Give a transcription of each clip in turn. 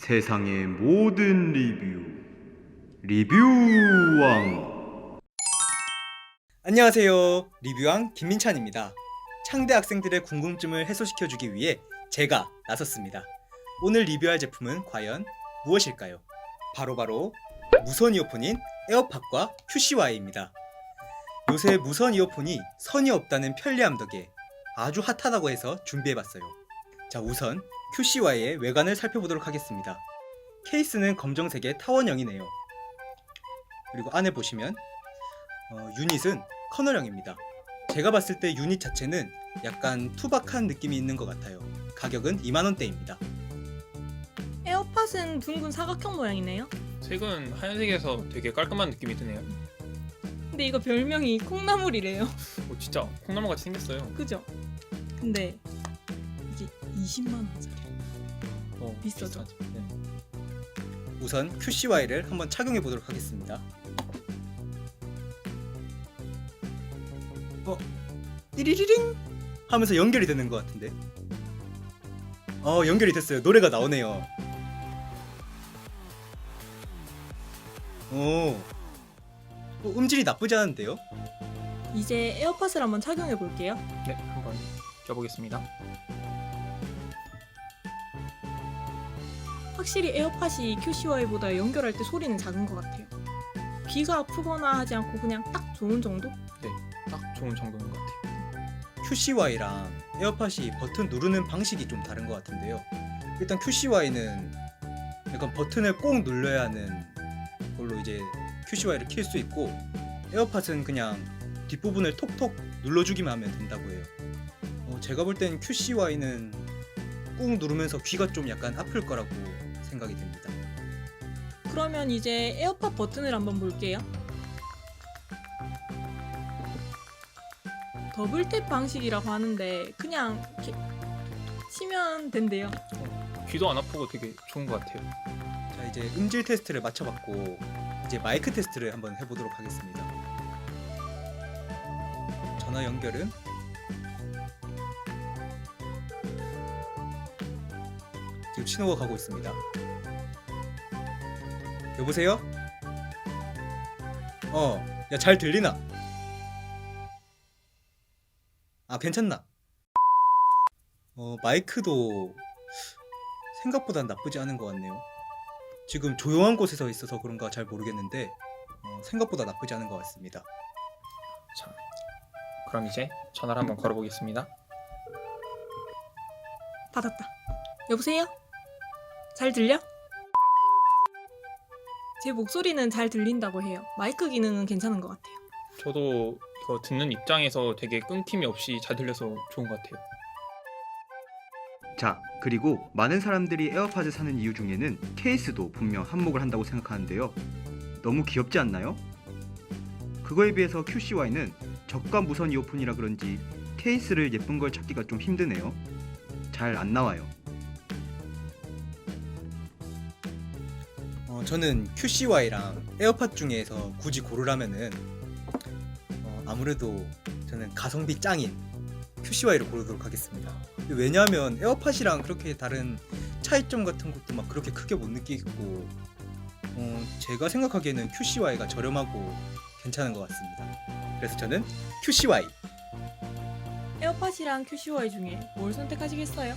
세상의 모든 리뷰 리뷰왕 안녕하세요. 리뷰왕 김민찬입니다. 창대 학생들의 궁금증을 해소시켜주기 위해 제가 나섰습니다. 오늘 리뷰할 제품은 과연 무엇일까요? 바로바로 무선 이어폰인 에어팟과 QCY입니다. 요새 무선 이어폰이 선이 없다는 편리함 덕에 아주 핫하다고 해서 준비해봤어요. 자, 우선 QCY의 외관을 살펴보도록 하겠습니다. 케이스는 검정색의 타원형이네요. 그리고 안에 보시면 어, 유닛은 커널형입니다. 제가 봤을 때 유닛 자체는 약간 투박한 느낌이 있는 것 같아요. 가격은 2만원대입니다. 에어팟은 둥근 사각형 모양이네요. 색은 하얀색에서 되게 깔끔한 느낌이 드네요. 근데 이거 별명이 콩나물이래요. 어, 진짜 콩나물 같이 생겼어요. 그죠? 근데 이게 20만 원짜리. 어, 비싸죠? 비싸죠. 네. 우선 QCY를 한번 착용해 보도록 하겠습니다. 어, 띠리리링 하면서 연결이 되는 것 같은데. 어, 연결이 됐어요. 노래가 나오네요. 오, 어, 음질이 나쁘지 않은데요? 이제 에어팟을 한번 착용해 볼게요. 네, 한번 껴보겠습니다. 확실히 에어팟이 QCY보다 연결할 때 소리는 작은 것 같아요. 귀가 아프거나 하지 않고 그냥 딱 좋은 정도? 딱 좋은 정도인 것 같아요. QCY랑 에어팟이 버튼 누르는 방식이 좀 다른 것 같은데요. 일단 QCY는 약간 버튼을 꼭 눌러야 하는 걸로 이제 QCY를 킬 수 있고 에어팟은 그냥 뒷부분을 톡톡 눌러주기만 하면 된다고 해요. 어, 제가 볼 땐 QCY는 꾹 누르면서 귀가 좀 약간 아플 거라고 생각이 됩니다. 그러면 이제 에어팟 버튼을 한번 볼게요. 더블 탭 방식이라고 하는데 그냥 이렇게 치면 된대요. 귀도 안 아프고 되게 좋은 것 같아요. 자 이제 음질 테스트를 마쳐봤고 이제 마이크 테스트를 한번 해보도록 하겠습니다. 전화 연결은 신호가 가고 있습니다. 여보세요? 어, 야 잘 들리나? 아 괜찮나? 어 마이크도 생각보다 나쁘지 않은 것 같네요. 지금 조용한 곳에서 있어서 그런가 잘 모르겠는데 어, 생각보다 나쁘지 않은 것 같습니다. 자, 그럼 이제 전화를 한번 걸어보겠습니다. 받았다. 여보세요? 잘 들려? 제 목소리는 잘 들린다고 해요. 마이크 기능은 괜찮은 것 같아요. 저도 이거 듣는 입장에서 되게 끊김이 없이 잘 들려서 좋은 것 같아요. 자 그리고 많은 사람들이 에어팟을 사는 이유 중에는 케이스도 분명 한몫을 한다고 생각하는데요 너무 귀엽지 않나요? 그거에 비해서 QCY는 저가 무선 이어폰이라 그런지 케이스를 예쁜 걸 찾기가 좀 힘드네요 잘 안 나와요 어, 저는 QCY랑 에어팟 중에서 굳이 고르라면은 어, 아무래도 저는 가성비 짱인 QCY를 고르도록 하겠습니다. 왜냐하면 에어팟이랑 그렇게 다른 차이점 같은 것도 막 그렇게 크게 못 느끼고 어, 제가 생각하기에는 QCY가 저렴하고 괜찮은 것 같습니다. 그래서 저는 QCY 에어팟이랑 QCY 중에 뭘 선택하시겠어요?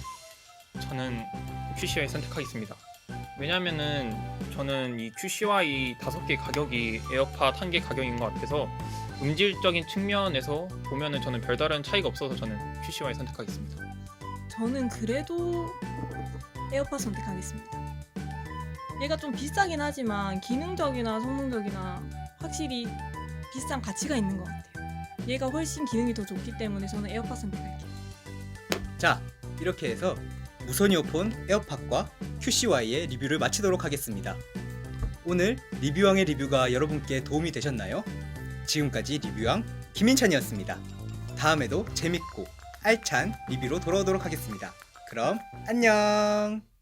저는 QCY 선택하겠습니다. 왜냐면은 저는 이 QCY 다섯 개 가격이 에어팟 한 개 가격인 것 같아서 음질적인 측면에서 보면은 저는 별다른 차이가 없어서 저는 QCY 선택하겠습니다. 저는 그래도 에어팟 선택하겠습니다. 얘가 좀 비싸긴 하지만 기능적이나 성능적이나 확실히 비싼 가치가 있는 것 같아요. 얘가 훨씬 기능이 더 좋기 때문에 저는 에어팟 선택할게요. 자 이렇게 해서 무선 이어폰 에어팟과 QCY의 리뷰를 마치도록 하겠습니다. 오늘 리뷰왕의 리뷰가 여러분께 도움이 되셨나요? 지금까지 리뷰왕 김인찬이었습니다. 다음에도 재밌고 알찬 리뷰로 돌아오도록 하겠습니다. 그럼 안녕!